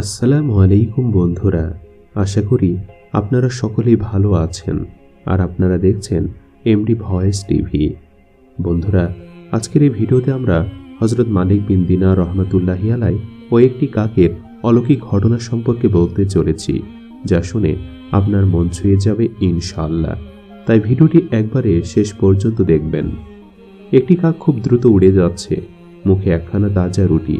আসসালামু আলাইকুম বন্ধুরা, আশা করি আপনারা সকলেই ভালো আছেন আর আপনারা দেখছেন এমডি ভয়েস টিভি। বন্ধুরা, আজকের এই ভিডিওতে আমরা হজরত মালিক বিন দিনা রহমতুল্লাহি আলাই ও একটি কাকের অলৌকিক ঘটনা সম্পর্কে বলতে চলেছি, যা শুনে আপনার মন ছুঁয়ে যাবে ইনশাআল্লাহ। তাই ভিডিওটি একবারে শেষ পর্যন্ত দেখবেন। একটি কাক খুব দ্রুত উড়ে যাচ্ছে, মুখে একখানা তাজা রুটি,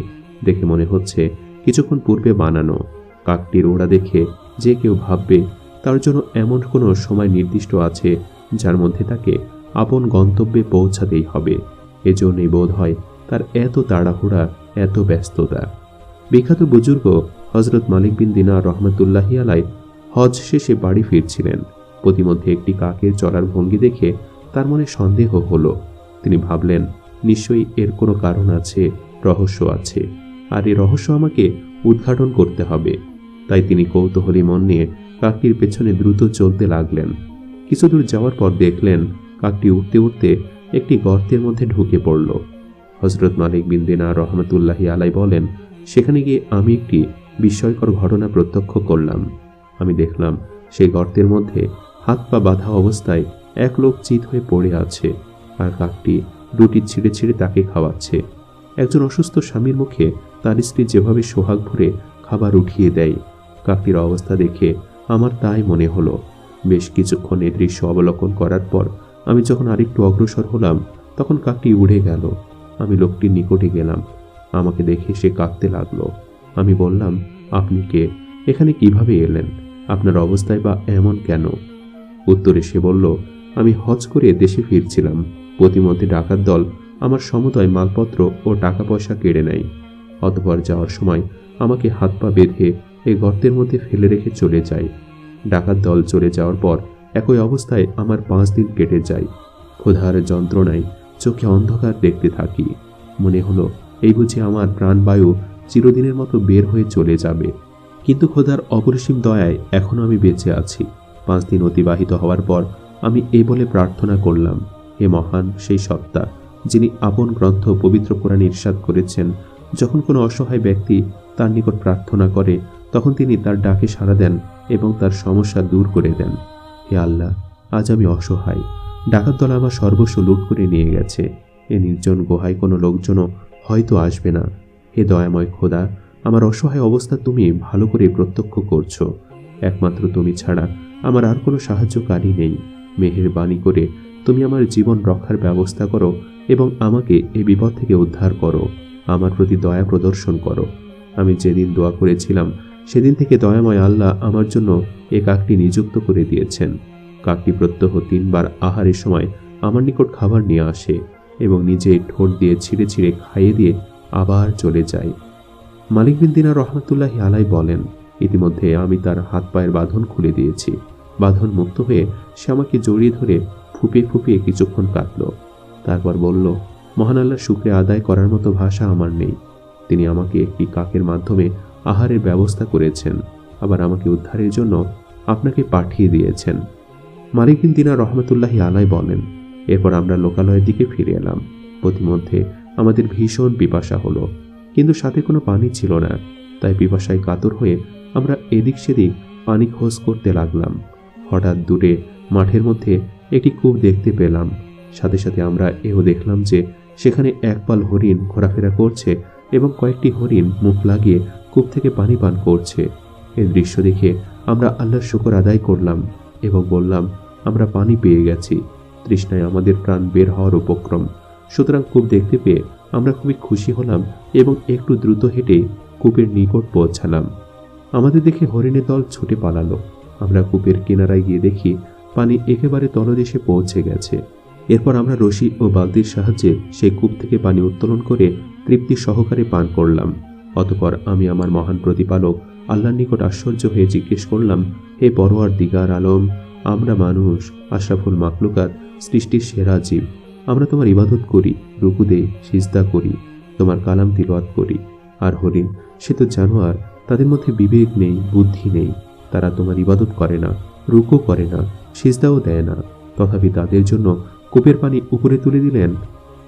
দেখে মনে হচ্ছে কিছুক্ষণ পূর্বে বানানো। কাকটির ওড়া দেখে যে কেউ ভাববে তার জন্য এমন কোনো সময় নির্দিষ্ট আছে যার মধ্যে তাকে আপন গন্তব্যে পৌঁছাতেই হবে। এজন্যই বোধ হয় তার এত তাড়াহুড়া, এত ব্যস্ততা। বিখ্যাত বুজুর্গ হজরত মালিক বিন দিনা রহমতুল্লাহি আলাই হজ শেষে বাড়ি ফিরছিলেন। প্রতিমধ্যে একটি কাকের চলার ভঙ্গি দেখে তার মনে সন্দেহ হলো। তিনি ভাবলেন, নিশ্চয়ই এর কোনো কারণ আছে, রহস্য আছে। আর এই রহস্য আমাকে উদ্ঘাটন করতে হবে। তাই তিনি কৌতূহলী মন নিয়ে কাকটির পেছনে দ্রুত চলতে লাগলেন। কিছু দূর যাওয়ার পর দেখলেন কাকটি উঠতে উঠতে একটি গর্তের মধ্যে ঢুকে পড়ল। হজরত মালিক বিন দিনা রহমতুল্লাহি আলাই বলেন, সেখানে গিয়ে আমি একটি বিস্ময়কর ঘটনা প্রত্যক্ষ করলাম। আমি দেখলাম সেই গর্তের মধ্যে হাত পা বাঁধা অবস্থায় এক লোক চিত হয়ে পড়ে আছে আর কাকটি রুটি ছিঁড়ে ছিঁড়ে তাকে খাওয়াচ্ছে। একজন অসুস্থ স্বামীর মুখে তার স্ত্রী যেভাবে সোহাগ ভরে খাবার উঠিয়ে দেয় কাকটির অবস্থা দেখে আমার তাই মনে হলো। বেশ কিছুক্ষণ এ দৃশ্য অবলোকন করার পর আমি যখন আরেকটু অগ্রসর হলাম, তখন কাকটি উড়ে গেল। আমি লোকটির নিকটে গেলাম। আমাকে দেখে সে কাঁদতে লাগল। আমি বললাম, আপনি কে? এখানে কীভাবে এলেন? আপনার অবস্থায় বা এমন কেন? উত্তরে সে বলল, আমি হজ করে দেশে ফিরছিলাম। প্রতিমধ্যে ডাকাত দল আমার সমুদয় মালপত্র ও টাকা পয়সা কেড়ে নেয়। অতপর যাওয়ার সময় আমাকে হাত পা বেঁধে এই গর্তের মধ্যে ফেলে রেখে চলে যায় ডাকাত দল চলে যাওয়ার পর একই অবস্থায় আমার পাঁচ দিন কেটে যায়। ক্ষুধার যন্ত্রণায় চোখে অন্ধকার দেখতে থাকি। মনে হলো এই বুঝি আমার প্রাণবায়ু চিরদিনের মতো বের হয়ে চলে যাবে। কিন্তু খোদার অপরিসীম দয়ায় এখনও আমি বেঁচে আছি। পাঁচ দিন অতিবাহিত হওয়ার পর আমি এই বলে প্রার্থনা করলাম, হে মহান সেই সত্তা, যিনি আপন গ্রন্থ পবিত্র কোরআন ইরশাদ করেছেন যখন কোনো অসহায় ব্যক্তি তার নিকট প্রার্থনা করে, তখন তিনি তার ডাকে সাড়া দেন এবং তার সমস্যা দূর করে দেন। হে আল্লাহ, আজ আমি অসহায়। ডাকাত দল আমার সর্বস্ব লুট করে নিয়ে গেছে। এ নির্জন গুহায় কোনো লোকজনও হয়তো আসবে না। হে দয়াময় খোদা, আমার অসহায় অবস্থা তুমি ভালো করে প্রত্যক্ষ করছ। একমাত্র তুমি ছাড়া আমার আর কোনো সাহায্যকারী নেই। মেহের বাণী করে তুমি আমার জীবন রক্ষার ব্যবস্থা করো এবং আমাকে এই বিপদ থেকে উদ্ধার করো। আমার প্রতি দয়া প্রদর্শন করো। আমি যেদিন দোয়া করেছিলাম, সেদিন থেকে দয়াময় আল্লাহ আমার জন্য এ কাকটি নিযুক্ত করে দিয়েছেন। কাকটি প্রত্যহ তিনবার আহারের সময় আমার নিকট খাবার নিয়ে আসে এবং নিজে ঠোঁট দিয়ে ছিঁড়ে ছিঁড়ে খাইয়ে দিয়ে আবার চলে যায়। মালিক বিন দিনা রহমতুল্লাহ আলাই বলেন, ইতিমধ্যে আমি তার হাত পায়ের বাঁধন খুলে দিয়েছি। বাঁধন মুক্ত হয়ে সে আমাকে জড়িয়ে ধরে ফুপিয়ে ফুপিয়ে কিছুক্ষণ কাটল তারপর বলল মহান আল্লাহ শুক্রে আদায় করার মতো ভাষা আমার নেই। তিনি আমাকে একটি কাকের মাধ্যমে আহারের ব্যবস্থা করেছেন, আবার আমাকে উদ্ধারের জন্য আপনাকে পাঠিয়ে দিয়েছেন। মালিকিন দিনা রহমতুল্লাহি আলাই বলেন, এরপর আমরা লোকালয়ের দিকে ফিরে এলাম। প্রতিমধ্যে আমাদের ভীষণ পিপাসা হলো, কিন্তু সাথে কোনো পানি ছিল না, তাই পিপাসায় কাতর হয়ে আমরা এদিক সেদিক পানি খোঁজ করতে লাগলাম। হঠাৎ দূরে মাঠের মধ্যে একটি কূপ দেখতে পেলাম। সাথে সাথে আমরা এও দেখলাম যে সেখানে একপাল হরিণ ঘোরাফেরা করছে এবং কয়েকটি হরিণ মুখ লাগিয়ে কূপ থেকে পানি পান করছে। এই দৃশ্য দেখে আমরা আল্লাহর শুকর আদায় করলাম এবং বললাম, আমরা পানি পেয়ে গেছি। তৃষ্ণায় আমাদের প্রাণ বের হওয়ার উপক্রম। সুতরাং কূপ দেখতে পেয়ে আমরা খুবই খুশি হলাম এবং একটু দ্রুত হেঁটে কূপের নিকট পৌঁছালাম। আমাদের দেখে হরিণের দল ছুটে পালালো। আমরা কূপের কিনারায় গিয়ে দেখি পানি একেবারে তলদেশে পৌঁছে গেছে। এরপর আমরা রশি ও বালতির সাহায্যে সেই কূপ থেকে পানি উত্তোলন করে তৃপ্তি সহকারে পান করলাম। অতপর আমি আমার মহান প্রতিপালক আল্লাহর নিকট আশ্চর্য হয়ে জিজ্ঞেস করলাম, হে পরোয়ার দিগার আলম, আমরা মানুষ, আশরাফুল মাকলুকাত সৃষ্টির সেরা জীব। আমরা তোমার ইবাদত করি রুকু দেই সিজদা করি, তোমার কালাম তিলওয়াত করি। আর হরিণ সে তো জানোয়ার, তাদের মধ্যে বিবেক নেই, বুদ্ধি নেই। তারা তোমার ইবাদত করে না, রুকু করে না, সিজদাও দেয় না। তথাপি তাদের জন্য কূপের পানি উপরে তুলে দিলেন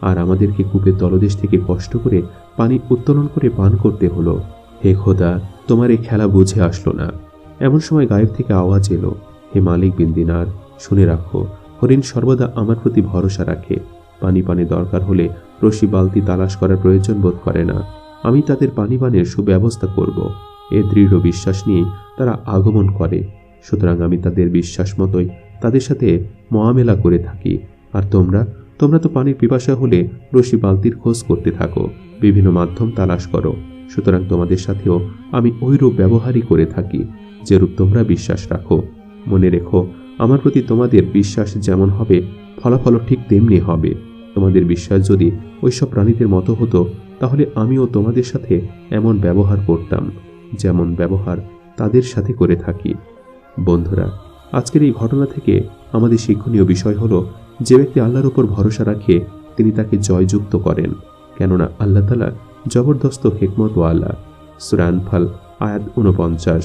আর আমাদেরকে কূপের তলদেশ থেকে কষ্ট করে পানি উত্তোলন করে পান করতে হলো। হে খোদা, তোমার এই খেলা বুঝে আসলো না। এমন সময় গায়েব থেকে আওয়াজ এলো, হে মালিক বিন দিনার, শুনে রাখো, হরিণ সর্বদা আমার প্রতি ভরসা রাখে। পানি পানি দরকার হলে রশি বালতি তালাশ করার প্রয়োজন বোধ করে না। আমি তাদের পানি পানের সুব্যবস্থা করব। এ দৃঢ় বিশ্বাস নিয়ে তারা আগমন করে। সুতরাং আমি তাদের বিশ্বাস মতোই তাদের সাথে মোয়ামেলা করে থাকি। আর তোমরা তোমরা তো পানির পিপাসা হলে রশি বালতির খোঁজ করতে থাকো। বিভিন্ন মাধ্যম তালাশ করো। সুতরাং তোমাদের সাথেও আমি ওইরূপ ব্যবহারই করে থাকি, যেরূপ তোমরা বিশ্বাস রাখো। মনে রেখো, আমার প্রতি তোমাদের বিশ্বাস যেমন হবে, ফলাফলও ঠিক তেমনি হবে। তোমাদের বিশ্বাস যদি ওইসব প্রাণীদের মতো হতো, তাহলে আমিও তোমাদের সাথে এমন ব্যবহার করতাম, যেমন ব্যবহার তাদের সাথে করে থাকি। বন্ধুরা, আজকের এই ঘটনা থেকে আমাদের শিক্ষণীয় বিষয় হলো যে ব্যক্তি আল্লাহর উপর ভরসা রাখে, তিনি তাকে জয়যুক্ত করেন। কেননা আল্লাহ তালা জবরদস্ত হেকমত ওয়ালা সুরানফাল আয়াত উনপঞ্চাশ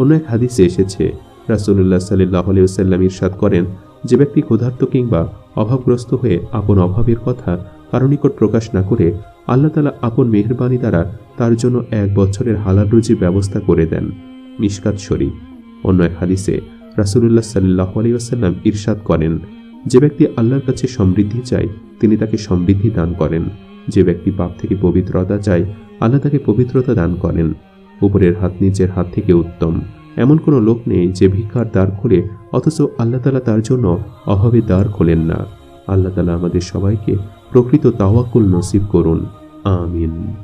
অন্য এক হাদিসে এসেছে রাসুল্লাহ সাল্লাহ আলিয়াল্লাম ইরশাদ করেন, যে ব্যক্তি ক্ষুধার্ত কিংবা অভাবগ্রস্ত হয়ে আপন অভাবের কথা কারও নিকট প্রকাশ না করে আল্লাহ তালা আপন মেহরবানি দ্বারা তার জন্য এক বছরের হালাল রুজির ব্যবস্থা করে দেন, মিশকাত শরীফ। অন্য এক হাদিসে রাসুলুল্লাহ সাল্লাহ আলিয়াল্লাম ইরশাদ করেন যে ব্যক্তি আল্লাহর কাছে সমৃদ্ধি চায়, তিনি তাকে সমৃদ্ধি দান করেন। যে ব্যক্তি পাপ থেকে পবিত্রতা চায়, আল্লাহ তাকে পবিত্রতা দান করেন। উপরের হাত নিচের হাত থেকে উত্তম। এমন কোনো লোক নেই যে ভিক্ষার দ্বার খোলে, অথচ আল্লাহ তালা তার জন্য অভাবে দ্বার খোলেন না। আল্লাহ তালা আমাদের সবাইকে প্রকৃত তাওয়াক্কুল নসিব করুন। আমিন।